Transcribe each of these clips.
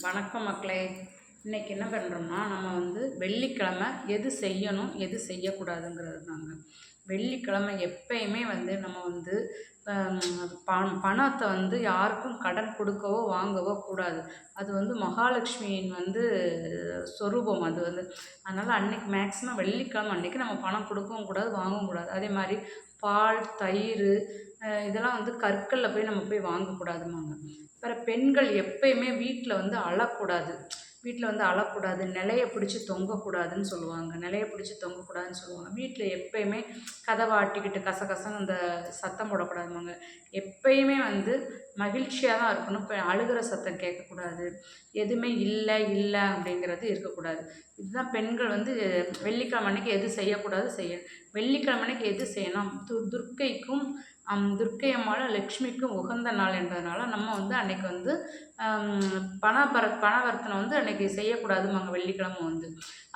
வணக்கம் மக்களே. இன்றைக்கி என்ன பண்ணுறோம்னா நம்ம வந்து வெள்ளிக்கிழமை எது செய்யணும் எது செய்யக்கூடாதுங்கிறது தாங்க வெள்ளிக்கிழமை எப்பயுமே வந்து நம்ம வந்து பண பணத்தை வந்து யாருக்கும் கடன் கொடுக்கவோ வாங்கவோ கூடாது. அது வந்து மகாலட்சுமியின் வந்து சொரூபம் அது வந்து. அதனால் அன்றைக்கி மேக்ஸிமம் வெள்ளிக்கிழமை அன்றைக்கி நம்ம பணம் கொடுக்கவும் கூடாது வாங்கவும் கூடாது. அதே மாதிரி பால் தயிர் இதெல்லாம் வந்து கற்களில் போய் நம்ம போய் வாங்கக்கூடாதுமாங்க அப்புறம் பெண்கள் எப்பயுமே வீட்டில் வந்து அழக்கூடாது. வீட்டில் வந்து அழக்கூடாது நிலையை பிடிச்சி தொங்கக்கூடாதுன்னு சொல்லுவாங்க. நிலையை பிடிச்சி தொங்கக்கூடாதுன்னு சொல்லுவாங்க. வீட்டில் எப்பயுமே கதவை ஆட்டிக்கிட்டு கசகசன்னு அந்த சத்தம் போடக்கூடாதுவாங்க எப்பயுமே வந்து மகிழ்ச்சியாக தான் இருக்கணும். இப்போ அழுகிற சத்தம் கேட்கக்கூடாது. எதுவுமே இல்லை இல்லை அப்படிங்கிறது இருக்கக்கூடாது. இதுதான் பெண்கள் வந்து வெள்ளிக்கிழமை அன்னைக்கு எது செய்யக்கூடாது செய்ய வெள்ளிக்கிழமை அன்னைக்கு எது செய்யணும்? து துர்க்கைக்கும் துர்க்கை அம்மாவும் லக்ஷ்மிக்கும் உகந்த நாள் என்பதனால நம்ம வந்து அன்னைக்கு வந்து பணபர பணவர்த்தனை வந்து அன்னைக்கு செய்யக்கூடாதுமாங்க வெள்ளிக்கிழமை வந்து.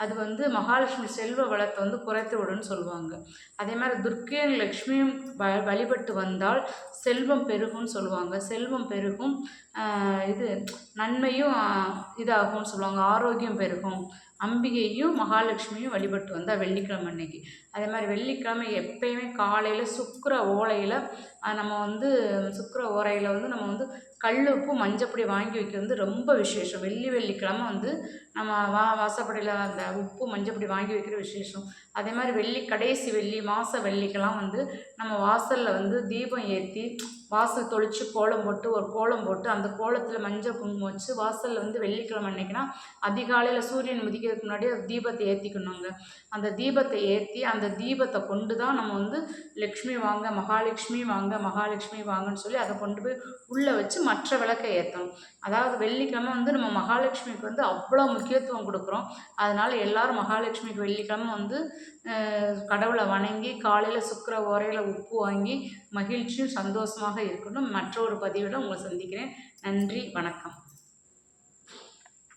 அது வந்து மகாலட்சுமி செல்வ வளத்தை வந்து குறைத்து விடுன்னு சொல்லுவாங்க. அதே மாதிரி துர்க்கையும் லக்ஷ்மியும் வ வழிபட்டு வந்தால் செல்வம் பெருகும்னு சொல்லுவாங்க. செல்வம் பெருகும் இது நன்மையும் இதாகும்னு சொல்லுவாங்க. ஆரோக்கியம் பெருகும். அம்பிகையும் மகாலட்சுமியும் வழிபட்டு வந்தால் வெள்ளிக்கிழமை அன்னைக்கு. அதே மாதிரி வெள்ளிக்கிழமை எப்பயுமே காலையில் சுக்கர ஓலையில் நம்ம வந்து சுக்கர ஓரையில் வந்து நம்ம வந்து கல் உப்பு மஞ்சப்பொடி வாங்கி வைக்கிறது ரொம்ப விசேஷம். வெள்ளி வெள்ளிக்கிழமை வந்து நம்ம வா வாசப்படியில் அந்த உப்பு மஞ்சப்பொடி வாங்கி வைக்கிற விசேஷம். அதே மாதிரி வெள்ளி கடைசி வெள்ளி மாத வெள்ளிக்கெல்லாம் வந்து நம்ம வாசலில் வந்து தீபம் ஏற்றி வாசல் தொளித்து கோலம் போட்டு ஒரு கோலம் போட்டு அந்த கோலத்தில் மஞ்சள் குங்குமம் வச்சு வாசலில் வந்து வெள்ளிக்கிழமை அன்னைக்குனா அதிகாலையில் சூரியன் முதிக்கிறதுக்கு முன்னாடி தீபத்தை ஏற்றிக்கணுங்க அந்த தீபத்தை ஏற்றி அந்த தீபத்தை கொண்டு தான் நம்ம வந்து லக்ஷ்மி வாங்க மகாலட்சுமி வாங்க மகாலட்சுமி வாங்கன்னு சொல்லி அதை கொண்டு போய் உள்ளே வச்சு மற்ற விளக்கை ஏற்றணும் அதாவது வெள்ளிக்கிழமை வந்து நம்ம மகாலட்சுமிக்கு வந்து அவ்வளோ முக்கியத்துவம் கொடுக்குறோம். அதனால் எல்லாரும் மகாலட்சுமிக்கு வெள்ளிக்கிழமை வந்து கடவுளை வணங்கி காலையில் சுக்கர ஓரையில் உப்பு வாங்கி மகிழ்ச்சியும் சந்தோஷமாக இருக்கணும். மற்ற ஒரு பதிவில் உங்களை சந்திக்கிறேன். நன்றி வணக்கம்.